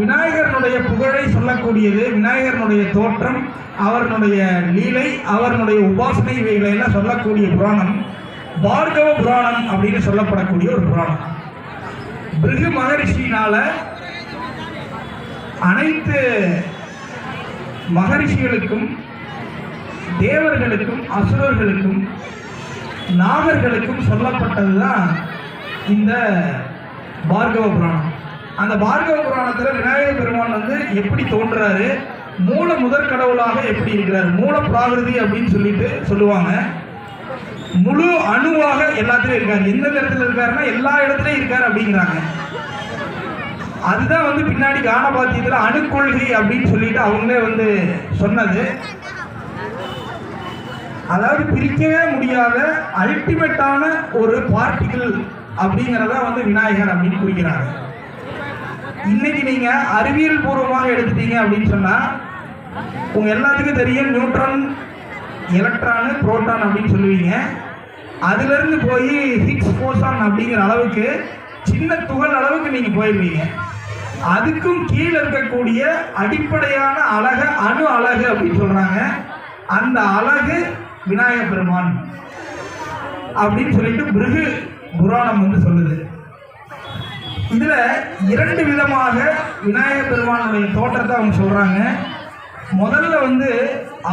விநாயகரனுடைய புகழை சொல்லக்கூடியது விநாயகரனுடைய தோற்றம் அவர்களுடைய லீலை அவர்களுடைய உபாசனை இவைகளை எல்லாம் சொல்லக்கூடிய புராணம் பார்கவ புராணம் அப்படின்னு சொல்லப்படக்கூடிய ஒரு புராணம். பிருகு மகரிஷியினால அனைத்து மகரிஷிகளுக்கும் தேவர்களுக்கும் அசுரர்களுக்கும் நாகர்களுக்கும் சொல்லப்பட்டதுதான் இந்த பார்கவ புராணம். அந்த பார்கவ புராணத்தில் விநாயகர் பெருமான் வந்து எப்படி தோன்றாரு? மூல முதற் கடவுளாக எப்படி இருக்கிறார்? மூல பிராகிருதி அப்படின்னு சொல்லிட்டு சொல்லுவாங்க. முழு அணுவாக எல்லாத்துலயும் இருக்காரு. எந்த இடத்துல இருக்காருன்னா எல்லா இடத்துலயும் இருக்காரு அப்படிங்கிறாங்க. அதுதான் வந்து பின்னாடி கானபாத்தியத்தில் அணுக்கொள்கை அப்படின்னு சொல்லிட்டு அவங்களே வந்து சொன்னது. அதாவது பிரிக்கவே முடியாத அல்டிமேட்டான ஒரு பார்ட்டிகிள் அப்படிங்கிறத வந்து விநாயகர் அப்படின்னு குறிக்கிறாங்க. இன்னைக்கு நீங்க அறிவியல் பூர்வமாக எடுத்துட்டீங்க அப்படின்னு சொன்னா உங்க எல்லாத்துக்கும் தெரியும் நியூட்ரான் எலக்ட்ரானு புரோட்டான் அப்படின்னு சொல்லுவீங்க. அதுல இருந்து போய் ஹிக்ஸ் போசான் அப்படிங்கிற அளவுக்கு சின்ன துகள் அளவுக்கு நீங்க போயிருவீங்க. அதுக்கும் கீழே இருக்கக்கூடிய அடிப்படையான அழக அணு அழகு அப்படின்னு சொல்றாங்க. அந்த அழகு விநாயக பெருமான் அப்படின்னு சொல்லிட்டு பிருகு புராணம் வந்து சொல்லுது. இதுல இரண்டு விதமாக விநாயகர் பெருமானுடைய தோற்றத்தை அவங்க சொல்றாங்க. முதல்ல வந்து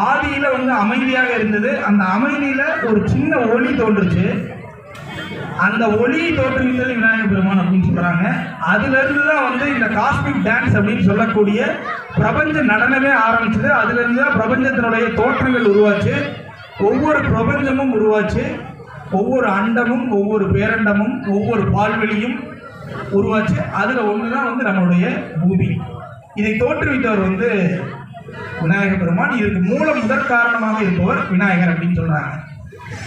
ஆதியில வந்து அமைதியாக இருந்தது. அந்த அமைதியில ஒரு சின்ன ஒளி தோன்றுச்சு. அந்த ஒளியை தோற்றுவித்தது விநாயகர் பெருமான் அப்படின்னு சொல்றாங்க. அதுல இருந்து தான் வந்து இந்த காஸ்மிக் டான்ஸ் அப்படின்னு சொல்லக்கூடிய பிரபஞ்ச நடனமே ஆரம்பிச்சது. அதுல இருந்து தான் பிரபஞ்சத்தினுடைய தோற்றங்கள் உருவாச்சு. ஒவ்வொரு பிரபஞ்சமும் உருவாச்சு. ஒவ்வொரு அண்டமும் ஒவ்வொரு பேரண்டமும் ஒவ்வொரு பால்வெளியும் உருவாச்சு. அதில் ஒன்று தான் வந்து நம்மளுடைய பூமி. இதை தோற்றுவித்தவர் வந்து விநாயக பெருமான். இதுக்கு மூல முதற் காரணமாக இருப்பவர் விநாயகர் அப்படின்னு சொல்கிறாங்க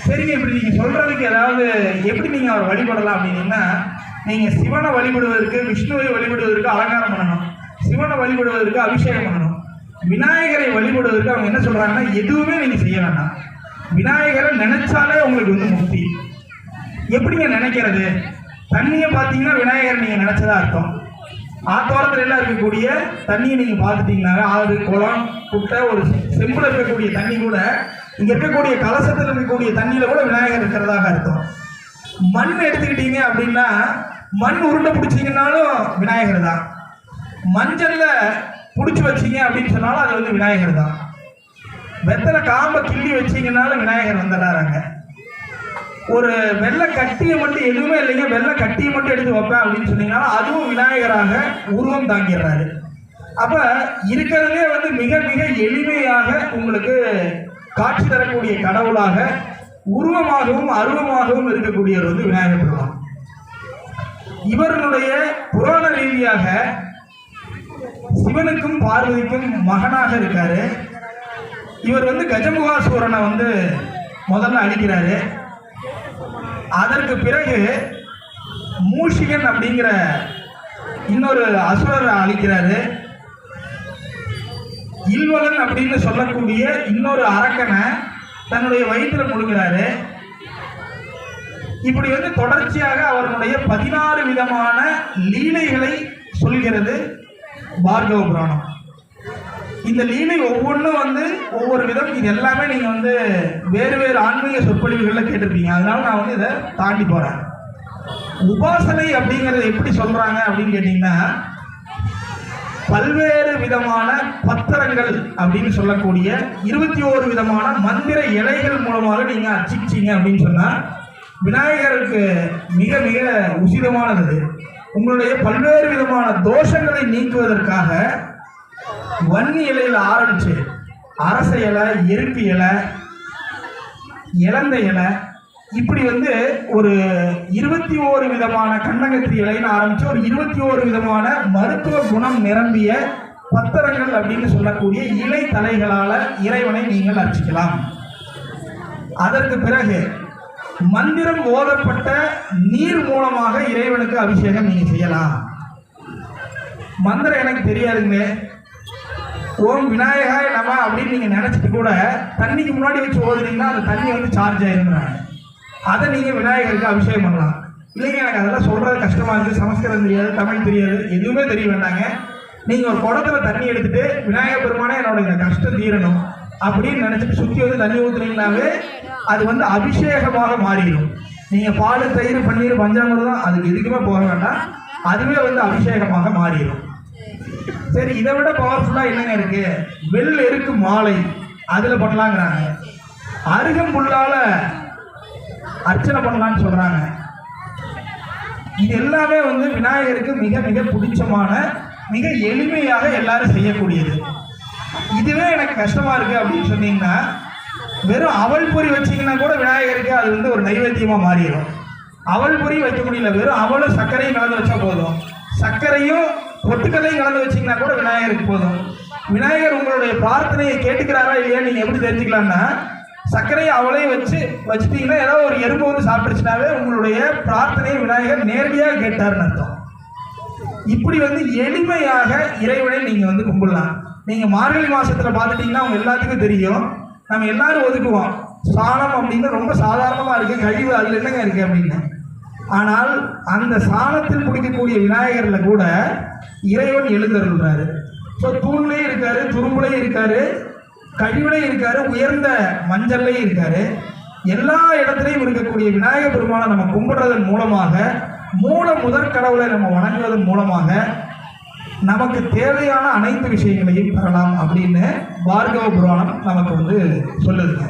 சரிங்க இப்படி நீங்கள் சொல்கிறதுக்கு ஏதாவது எப்படி நீங்கள் அவர் வழிபடலாம் அப்படின்னீங்கன்னா நீங்கள் சிவனை வழிபடுவதற்கு விஷ்ணுவை வழிபடுவதற்கு அலங்காரம் பண்ணணும். சிவனை வழிபடுவதற்கு அபிஷேகம் பண்ணணும். விநாயகரை வழிபடுவதற்கு அவங்க என்ன சொல்கிறாங்கன்னா எதுவுமே நீங்கள் செய்ய வேண்டாம். விநாயகரை நினைச்சாலே உங்களுக்கு வந்து முக்தி. எப்படிங்க நினைக்கிறது? தண்ணியை பார்த்தீங்கன்னா விநாயகர் நீங்கள் நினைச்சதா அர்த்தம். ஆத்தோரத்தில் எல்லாம் இருக்கக்கூடிய தண்ணியை நீங்கள் பார்த்துட்டீங்கன்னா ஆறு குளம் குட்டை ஒரு செம்பில் இருக்கக்கூடிய தண்ணி கூட இங்கே இருக்கக்கூடிய கலசத்தில் இருக்கக்கூடிய தண்ணியில் கூட விநாயகர் இருக்கிறதாக அர்த்தம். மண் எடுத்துக்கிட்டீங்க அப்படின்னா மண் உருண்டை பிடிச்சிங்கனாலும் விநாயகர் தான். மஞ்சளில் பிடிச்சி வச்சீங்க அப்படின்னு சொன்னாலும் அது வந்து விநாயகர் தான். வெத்தலை காம்பை கிள்ளி வச்சீங்கனாலும் விநாயகர் வந்துடுறாங்க ஒரு வெள்ளை கட்டியை மட்டும் எதுவுமே இல்லைங்க. வெள்ளை கட்டியை மட்டும் எடுத்து வைப்பேன் அப்படின்னு சொன்னீங்கன்னா அதுவும் விநாயகராக உருவம் தாங்கிடுறாரு. அப்ப இருக்கிறதுலே வந்து மிக மிக எளிமையாக உங்களுக்கு காட்சி தரக்கூடிய கடவுளாக உருவமாகவும் அருவமாகவும் இருக்கக்கூடியவர் வந்து விநாயகர் பெருமான். இவர்களுடைய புராண ரீதியாக சிவனுக்கும் பார்வதிக்கும் மகனாக இருக்காரு. இவர் வந்து கஜமுகாசூரனை வந்து முதல்ல அழிக்கிறாரு. அதற்கு பிறகு மூஷிகன் அப்படிங்கிற இன்னொரு அசுரரை அழிக்கிறாரு. இல்வலன் அப்படின்னு சொல்லக்கூடிய இன்னொரு அரக்கனை தன்னுடைய வயிற்றுல முழுகிறாரு. இப்படி வந்து தொடர்ச்சியாக அவருடைய பதினாறு விதமான லீலைகளை சொல்கிறது பார்கவ புராணம். இந்த லீலை ஒவ்வொன்றும் வந்து ஒவ்வொரு விதம் இது எல்லாமே நீங்க வந்து வேறு வேறு ஆன்மீக சொற்பொழிவுகளில் கேட்டிருப்பீங்க. அதனால நான் வந்து இதை தாண்டி போறேன். உபாசனை அப்படிங்கறத எப்படி சொல்றாங்க அப்படின்னு கேட்டீங்கன்னா பல்வேறு விதமான பத்திரங்கள் அப்படின்னு சொல்லக்கூடிய இருபத்தி ஓரு விதமான மந்திர இலைகள் மூலமாக நீங்க அர்ச்சிச்சிங்க அப்படின்னு சொன்னா விநாயகருக்கு மிக மிக உசிதமானது உங்களுடைய பல்வேறு விதமான தோஷங்களை நீக்குவதற்காக வன்னி இலையில் ஆரம்பிச்சு அரச இலை எருப்பு இலை இளந்த இலை இப்படி வந்து ஒரு இருபத்தி ஓரு விதமான கண்ணகத்திரி இலைன்னு ஆரம்பிச்சு ஒரு இருபத்தி ஓரு விதமான மருத்துவ குணம் நிரம்பிய பத்திரங்கள் அப்படின்னு சொல்லக்கூடிய இலை தலைகளால இறைவனை நீங்கள் அர்ச்சிக்கலாம். அதற்கு பிறகு மந்திரம் ஓதப்பட்ட நீர் மூலமாக இறைவனுக்கு அபிஷேகம் நீங்க செய்யலாம். மந்திரம் எனக்கு தெரியாதுங்க ஓம் விநாயகாய நம அப்படின்னு நீங்க நினைச்சிட்டு கூட தண்ணிக்கு முன்னாடி வச்சு ஓதுனீங்கன்னா அந்த தண்ணி வந்து சார்ஜ் ஆயிருந்தாங்க அதை நீங்க விநாயகருக்கு அபிஷேகம் பண்ணலாம். இல்லைங்க எனக்கு அதெல்லாம் சொல்றது கஷ்டமா இருக்கு. சமஸ்கிருதம் தெரியாது தமிழ் தெரியாது எதுவுமே தெரிய வேண்டாங்க. நீங்க ஒரு குடத்துல தண்ணி எடுத்துட்டு விநாயகர் பெருமானே என்னோட இந்த கஷ்டம் தீரணும் அப்படின்னு நினைச்சிட்டு சுத்தி வந்து தண்ணி ஊத்துனீங்கன்னாவே அது வந்து அபிஷேகமாக மாறிடும். நீங்க பால் தயிர் பன்னீர் பஞ்சாமிரதம் அதுக்கு எதுக்குமே போக வேண்டாம். அதுவே வந்து அபிஷேகமாக மாறிடும். சரி இதை விட பவர்ஃபுல்லா என்னங்க இருக்கு? வெள் இருக்கு மாலை. அதுல பண்ணலாங்கிறாங்க. அருகம்புல்லால அர்ச்சனை பண்ணலாம்னு சொல்றாங்க. இது எல்லாமே வந்து விநாயகருக்கு மிக மிக பிடிச்சமான மிக எளிமையாக எல்லாரும் செய்யக்கூடியது. இதுவே எனக்கு கஷ்டமா இருக்கு அப்படின்னு சொன்னீங்கன்னா வெறும் அவல் பொறி வச்சீங்கன்னா கூட விநாயகருக்கு அது வந்து ஒரு நைவேத்தியமா மாறிடும். அவல் பொறி வைக்க முடியல வெறும் அவளும் சர்க்கரையும் கலந்து வச்சா போதும். சர்க்கரையும் பொட்டுக்கல்லையும் கலந்து வச்சீங்கன்னா கூட விநாயகருக்கு போதும். விநாயகர் உங்களுடைய பிரார்த்தனையை கேட்டுக்கிறாரா இல்லையா நீங்கள் எப்படி தெரிஞ்சுக்கலாம்னா சர்க்கரையை அவளையும் வச்சு வச்சுட்டிங்கன்னா ஏதோ ஒரு எறும்பு வந்து சாப்பிட்டுச்சுனாவே உங்களுடைய பிரார்த்தனையை விநாயகர் நேரடியாக கேட்டார்னு அர்த்தம். இப்படி வந்து எளிமையாக இறைவனை நீங்கள் வந்து கும்பிடலாம். நீங்கள் மார்கழி மாதத்தில் பார்த்துட்டிங்கன்னா அவங்க எல்லாத்துக்கும் தெரியும். நம்ம எல்லாரும் ஒதுக்குவோம். சாணம் அப்படின்னு ரொம்ப சாதாரணமாக இருக்குது கழிவு அதில் என்னங்க இருக்குது அப்படின்னு. ஆனால் அந்த சாணத்தில் பிடிக்கக்கூடிய விநாயகரில் கூட இறைவன் எழுந்தருள்றாரு. ஸோ தூண்லேயும் இருக்காரு துரும்புலையும் இருக்காரு கழிவுலையும் இருக்காரு உயர்ந்த மஞ்சள்லையும் இருக்காரு. எல்லா இடத்துலையும் இருக்கக்கூடிய விநாயகர் பெருமானை நம்ம கும்பிடுறதன் மூலமாக மூல முதற் கடவுளை நம்ம வணங்குவதன் மூலமாக நமக்கு தேவையான அனைத்து விஷயங்களையும் பெறலாம் அப்படின்னு பார்கவ புராணம் நமக்கு வந்து சொல்லுதுங்க.